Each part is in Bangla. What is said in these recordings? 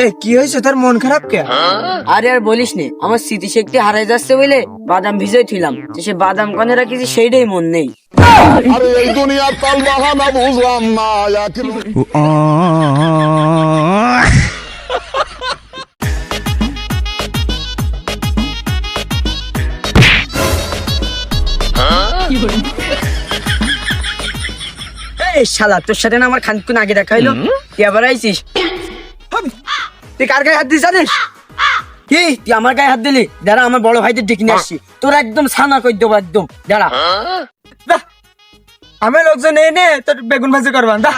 এ কি হয়েছে? তোর মন খারাপ কে? আরে আর বলিস নে আমার স্মৃতিশক্তি হারাই যাচ্ছে বলে বাদাম ভিজাই থিলাম সে বাদাম কানে রাখিছি সেইটাই মন নেই। আরে এই দুনিয়ার তাল বাহানা বুঝলাম না এই শালা তোর সাথে না আমার খানকুন আগে দেখা হইল। আবার আইছিস? তুই কার গায়ে হাত দিস জানিস? কি? তুই আমার গায়ে হাত দিলি? দাঁড়া আমার বড় ভাইদের ডেকে নিয়ে আসছি। তোর একদম ছানা কই দেবো একদম। দাঁড়া। আমি লোকজন এই নে তোর বেগুন ভাজি করবান দা।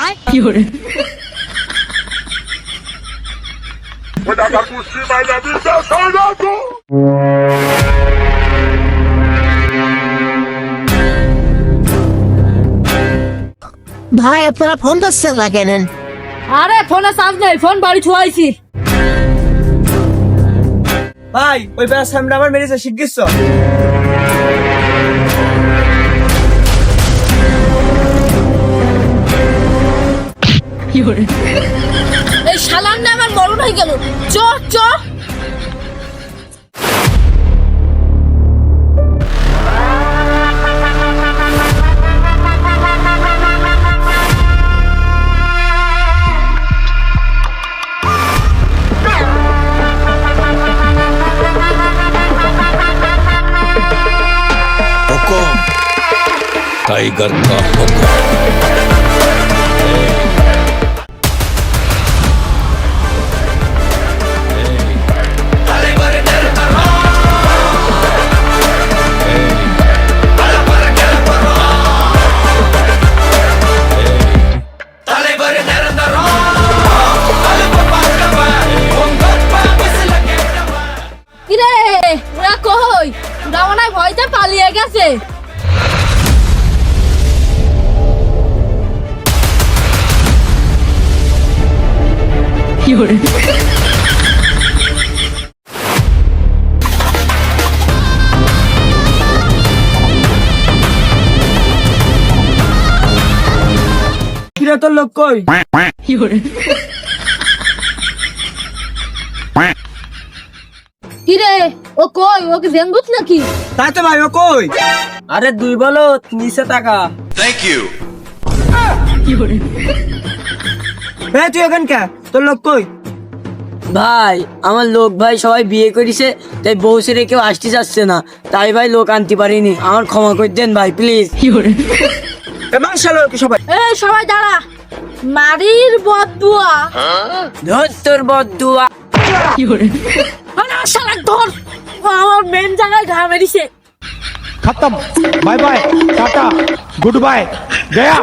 ভাই আপনারা ফোন ধরছেন না কেন? আরে ফোনে চার্জ নেই ফোন বাড়ি ছুয়াইছি। ভাই ওই বেলা সামনে আমার মেরেছে শিখিস এই শালার না আমার মরণ হয়ে গেল। চ চ। हुकुम टाइगर का हुक्म। কই? ওরা মনে হয় ভয়তে পালিয়ে গেছে। কিরে তোর লোক কই? কিরে ও কই? ওকে ডেঙ্গুত নাকি? ভাই ও কই? আরে দুই বলো টাকা। থ্যাংক ইউ এ তুই তোর লোক কই? ভাই আমার লোক ভাই সবাই বিয়ে করিছে তাই বউ ছেড়ে কেউ আসতে চাচ্ছে না। তাই ভাই লোক আনতে পারিনি। আমার ক্ষমা করে দেন ভাই প্লিজ কি শালো কি সবাই? এ সবাই দাঁড়া। মারির বদুয়া। ধর তোর বদুয়া। তোর আমার মেন জায়গায় ঘা মেরিছে। খতম। Bye bye tata. Good bye Gaya